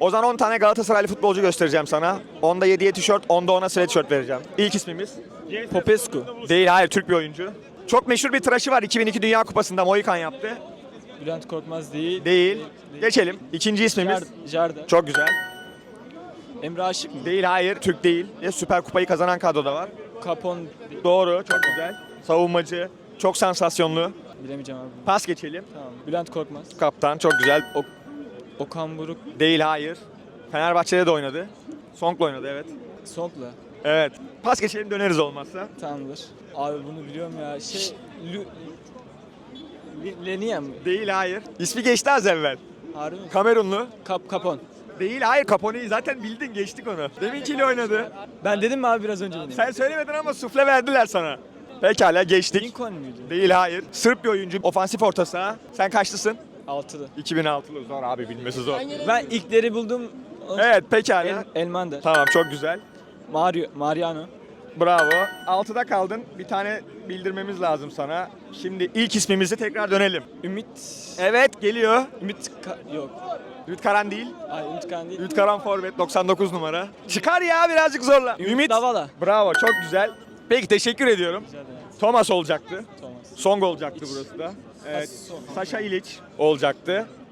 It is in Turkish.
O zaman 10 tane Galatasaraylı futbolcu göstereceğim sana. Onda 7'ye tişört, onda 10'a sweatshirt vereceğim. İlk ismimiz? Popescu. Değil, hayır Türk bir oyuncu. Çok meşhur bir tıraşı var. 2002 Dünya Kupası'nda Mohikan yaptı. Bülent Korkmaz değil. Değil. Geçelim. İkinci ismimiz. Jard- Jarda. Çok güzel. Emre Aşık mı? Değil, hayır. Türk değil. Ya, Süper Kupayı kazanan kadroda var. Capon. Doğru, çok güzel. Savunmacı, çok sansasyonlu. Bilemeyeceğim abi. Pas geçelim. Tamam. Bülent Korkmaz. Kaptan, çok güzel. O, Okan Buruk. değil, hayır. Fenerbahçe'de de oynadı. Song'la oynadı, evet. Sonkla. Evet. Pas geçelim döneriz olmazsa. Tamamdır. Abi bunu biliyorum ya. Şey... Li- Leniye mi? Değil, hayır. İsmi geçti az evvel. Harbi mi? Kamerunlu. Kap Capon. Değil, hayır. Capone'yi zaten bildin, geçtik onu. Deminkiyle oynadı. Ben dedim mi abi biraz önce bunu? Sen söylemedin ama sufle verdiler sana. Pekala geçtik. Lincoln muydu? Değil, hayır. Sırp bir oyuncu. Ofansif orta saha. Sen kaçlısın? Altılı. 2006'lı. Zor abi bilmesi zor. Ben ilkleri buldum. Evet, pekala. El, Elmander. Tamam, çok güzel. Mario, Mariano. Bravo. 6'da kaldın. Bir tane bildirmemiz lazım sana. Şimdi ilk ismimizi tekrar dönelim. Ümit. Evet geliyor. Ümit Ka- yok. Ümit Karan değil. Ay Ümit Kan değil. Ümit Karan forvet 99 numara. Çıkar ya birazcık zorla. Ümit Davala. Bravo çok güzel. Peki teşekkür ediyorum. Thomas olacaktı. Thomas. Song olacaktı burası da. Evet. Sasha İliç olacaktı.